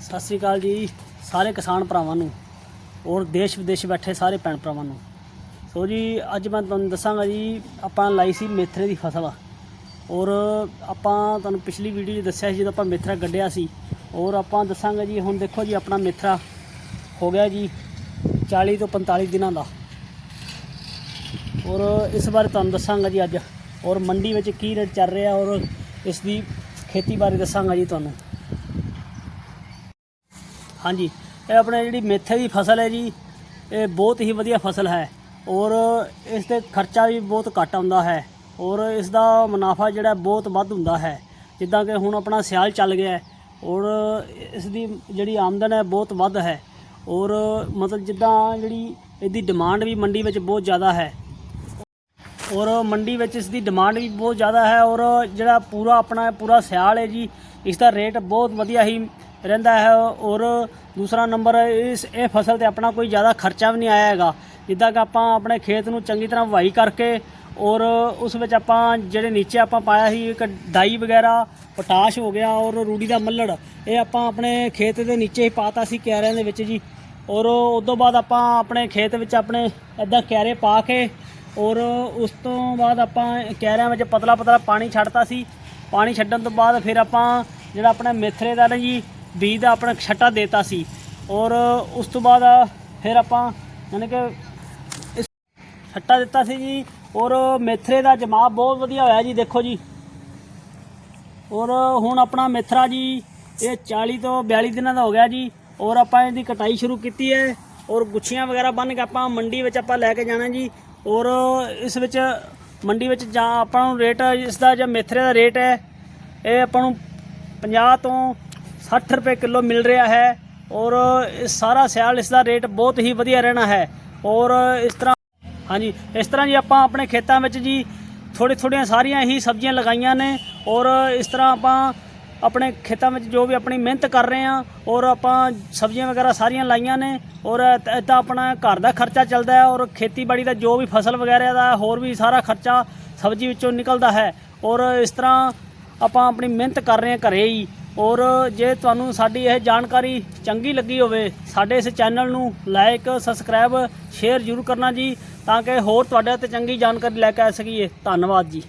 ਸਤਿ ਸ੍ਰੀ ਅਕਾਲ ਜੀ, ਸਾਰੇ ਕਿਸਾਨ ਭਰਾਵਾਂ ਨੂੰ ਔਰ ਦੇਸ਼ ਵਿਦੇਸ਼ ਬੈਠੇ ਸਾਰੇ ਭੈਣ ਭਰਾਵਾਂ ਨੂੰ। ਸੋ ਜੀ, ਅੱਜ ਮੈਂ ਤੁਹਾਨੂੰ ਦੱਸਾਂਗਾ ਜੀ, ਆਪਾਂ ਲਾਈ ਸੀ ਮੇਥਰੇ ਦੀ ਫਸਲ। ਔਰ ਆਪਾਂ ਤੁਹਾਨੂੰ ਪਿਛਲੀ ਵੀਡੀਓ 'ਚ ਦੱਸਿਆ ਸੀ, ਜਦੋਂ ਆਪਾਂ ਮੇਥਰਾ ਗੱਡਿਆ ਸੀ। ਔਰ ਆਪਾਂ ਦੱਸਾਂਗਾ ਜੀ, ਹੁਣ ਦੇਖੋ ਜੀ, ਆਪਣਾ ਮੇਥਰਾ ਹੋ ਗਿਆ ਜੀ 40 ਤੋਂ 45 ਦਿਨਾਂ ਦਾ। ਔਰ ਇਸ ਬਾਰੇ ਤੁਹਾਨੂੰ ਦੱਸਾਂਗਾ ਜੀ ਅੱਜ। ਔਰ ਮੰਡੀ ਵਿੱਚ ਕੀ ਰੇਟ ਚੱਲ ਰਿਹਾ ਔਰ ਇਸ ਦੀ ਖੇਤੀ ਬਾਰੇ ਦੱਸਾਂਗਾ ਜੀ ਤੁਹਾਨੂੰ। ਹਾਂਜੀ। ਇਹ ਆਪਣੇ ਜਿਹੜੀ ਮੇਥੇ ਦੀ ਫਸਲ ਹੈ ਜੀ, ਇਹ ਬਹੁਤ ਹੀ ਵਧੀਆ ਫਸਲ ਹੈ ਔਰ ਇਸ ਤੇ ਖਰਚਾ ਵੀ ਬਹੁਤ ਘੱਟ ਆਉਂਦਾ ਹੈ ਔਰ ਇਸ ਦਾ ਮੁਨਾਫਾ ਜਿਹੜਾ ਬਹੁਤ ਵੱਧ ਹੁੰਦਾ ਹੈ। ਜਿੱਦਾਂ ਕਿ ਹੁਣ ਆਪਣਾ ਸਿਆਲ ਚੱਲ ਗਿਆ ਹੈ ਔਰ ਇਸ ਦੀ ਜਿਹੜੀ ਆਮਦਨ ਹੈ ਬਹੁਤ ਵੱਧ ਹੈ ਔਰ ਮਤਲਬ ਜਿੱਦਾਂ ਜਿਹੜੀ ਇਹਦੀ ਡਿਮਾਂਡ ਵੀ ਮੰਡੀ ਵਿੱਚ ਬਹੁਤ ਜ਼ਿਆਦਾ ਹੈ। ਔਰ ਮੰਡੀ ਵਿੱਚ ਇਸ ਦੀ ਡਿਮਾਂਡ ਵੀ ਬਹੁਤ ਜ਼ਿਆਦਾ ਹੈ ਔਰ ਜਿਹੜਾ ਪੂਰਾ ਆਪਣਾ ਪੂਰਾ ਸਿਆਲ ਹੈ ਜੀ, ਇਸ ਦਾ ਰੇਟ ਬਹੁਤ ਵਧੀਆ ਹੀ ਰਹਿੰਦਾ ਹੈ ਔਰ ਦੂਸਰਾ ਨੰਬਰ ਇਸ, ਇਹ ਫਸਲ ਤੇ ਆਪਣਾ ਕੋਈ ਜ਼ਿਆਦਾ ਖਰਚਾ ਵੀ ਨਹੀਂ ਆਇਆ ਹੈਗਾ। ਜਿੱਦਾਂ ਕਿ ਆਪਾਂ ਆਪਣੇ ਖੇਤ ਨੂੰ ਚੰਗੀ ਤਰ੍ਹਾਂ ਵਾਈ ਕਰਕੇ ਔਰ ਉਸ ਵਿੱਚ ਆਪਾਂ ਜਿਹੜੇ ਨੀਚੇ ਆਪਾਂ ਪਾਇਆ ਸੀ, ਇੱਕ ਡਾਈ ਵਗੈਰਾ, ਪੋਟਾਸ਼ ਹੋ ਗਿਆ ਔਰ ਰੂੜੀ ਦਾ ਮੱਲੜ, ਇਹ ਆਪਾਂ ਆਪਣੇ ਖੇਤ ਦੇ ਨੀਚੇ ਹੀ ਪਾਤਾ ਸੀ ਕਿਆਰਿਆਂ ਦੇ ਵਿੱਚ ਜੀ। ਔਰ ਉਸ ਤੋਂ ਬਾਅਦ ਆਪਾਂ ਆਪਣੇ ਖੇਤ ਵਿੱਚ ਆਪਣੇ ਇਦਾਂ ਕਿਆਰੇ ਪਾ ਕੇ ਔਰ ਉਸ ਤੋਂ ਬਾਅਦ ਆਪਾਂ ਕਿਆਰਿਆਂ ਵਿੱਚ ਪਤਲਾ ਪਤਲਾ ਪਾਣੀ ਛੱਡਤਾ ਸੀ। ਪਾਣੀ ਛੱਡਣ ਤੋਂ ਬਾਅਦ ਫਿਰ ਆਪਾਂ ਜਿਹੜਾ ਆਪਣਾ ਮੇਥਰੇ ਦਾ ਨਾ ਜੀ ਬੀਜ ਦਾ ਆਪਣਾ ਛੱਟਾ ਦੇਤਾ ਸੀ। ਔਰ ਉਸ ਤੋਂ ਬਾਅਦ ਫਿਰ ਆਪਾਂ ਯਾਨੀ ਕਿ ਇਸ ਛੱਟਾ ਦਿੱਤਾ ਸੀ ਜੀ। ਔਰ ਮੇਥਰੇ ਦਾ ਜਮਾਬ ਬਹੁਤ ਵਧੀਆ ਹੋਇਆ ਜੀ, ਦੇਖੋ ਜੀ। ਔਰ ਹੁਣ ਆਪਣਾ ਮੇਥਰਾ ਜੀ, ਇਹ 40 ਤੋਂ 42 ਦਿਨਾਂ ਦਾ ਹੋ ਗਿਆ ਜੀ। ਔਰ ਆਪਾਂ ਇਹਦੀ ਕਟਾਈ ਸ਼ੁਰੂ ਕੀਤੀ ਹੈ। ਔਰ ਗੁੱਛੀਆਂ ਵਗੈਰਾ ਬੰਨ ਕੇ ਆਪਾਂ ਮੰਡੀ ਵਿੱਚ ਆਪਾਂ ਲੈ ਕੇ ਜਾਣਾ ਜੀ। ਔਰ ਇਸ ਵਿੱਚ ਮੰਡੀ ਵਿੱਚ ਜਾਂ ਆਪਾਂ ਨੂੰ ਰੇਟ, ਇਸ ਦਾ ਜਾਂ ਮੇਥਰੇ ਦਾ ਰੇਟ ਹੈ, ਇਹ ਆਪਾਂ ਨੂੰ 50 ਤੋਂ 60 ਰੁਪਏ ਕਿਲੋ ਮਿਲ ਰਿਹਾ ਹੈ ਔਰ ਸਾਰਾ ਸਿਆਲ ਇਸ ਦਾ ਰੇਟ ਬਹੁਤ ਹੀ ਵਧੀਆ ਰਹਿਣਾ ਹੈ ਔਰ ਇਸ ਤਰ੍ਹਾਂ ਹਾਂਜੀ, ਇਸ ਤਰ੍ਹਾਂ ਜੀ ਆਪਾਂ ਆਪਣੇ ਖੇਤਾਂ ਵਿੱਚ ਜੀ ਥੋੜ੍ਹੀ ਥੋੜ੍ਹੀਆਂ ਸਾਰੀਆਂ ਹੀ ਸਬਜ਼ੀਆਂ ਲਗਾਈਆਂ ਨੇ ਔਰ ਇਸ ਤਰ੍ਹਾਂ ਆਪਾਂ ਆਪਣੇ ਖੇਤਾਂ ਵਿੱਚ ਜੋ ਵੀ ਆਪਣੀ ਮਿਹਨਤ ਕਰ ਰਹੇ ਹਾਂ ਔਰ ਆਪਾਂ ਸਬਜ਼ੀਆਂ ਵਗੈਰਾ ਸਾਰੀਆਂ ਲਾਈਆਂ ਨੇ ਔਰ ਤਾਂ ਆਪਣਾ ਘਰ ਦਾ ਖਰਚਾ ਚੱਲਦਾ ਹੈ ਔਰ ਖੇਤੀਬਾੜੀ ਦਾ ਜੋ ਵੀ ਫਸਲ ਵਗੈਰਾ ਦਾ ਹੋਰ ਵੀ ਸਾਰਾ ਖਰਚਾ ਸਬਜ਼ੀ ਵਿੱਚੋਂ ਨਿਕਲਦਾ ਹੈ ਔਰ ਇਸ ਤਰ੍ਹਾਂ ਆਪਾਂ ਆਪਣੀ ਮਿਹਨਤ ਕਰ ਰਹੇ ਹਾਂ ਘਰੇ ਹੀ ਔਰ ਜੇ ਤੁਹਾਨੂੰ ਸਾਡੀ ਇਹ ਜਾਣਕਾਰੀ ਚੰਗੀ ਲੱਗੀ ਹੋਵੇ, ਸਾਡੇ ਇਸ ਚੈਨਲ ਨੂੰ ਲਾਈਕ ਸਬਸਕ੍ਰਾਈਬ ਸ਼ੇਅਰ ਜ਼ਰੂਰ ਕਰਨਾ ਜੀ, ਤਾਂ ਕਿ ਹੋਰ ਤੁਹਾਡੇ ਤੇ ਚੰਗੀ ਜਾਣਕਾਰੀ ਲੈ ਕੇ ਆ ਸਕੀਏ। ਧੰਨਵਾਦ ਜੀ।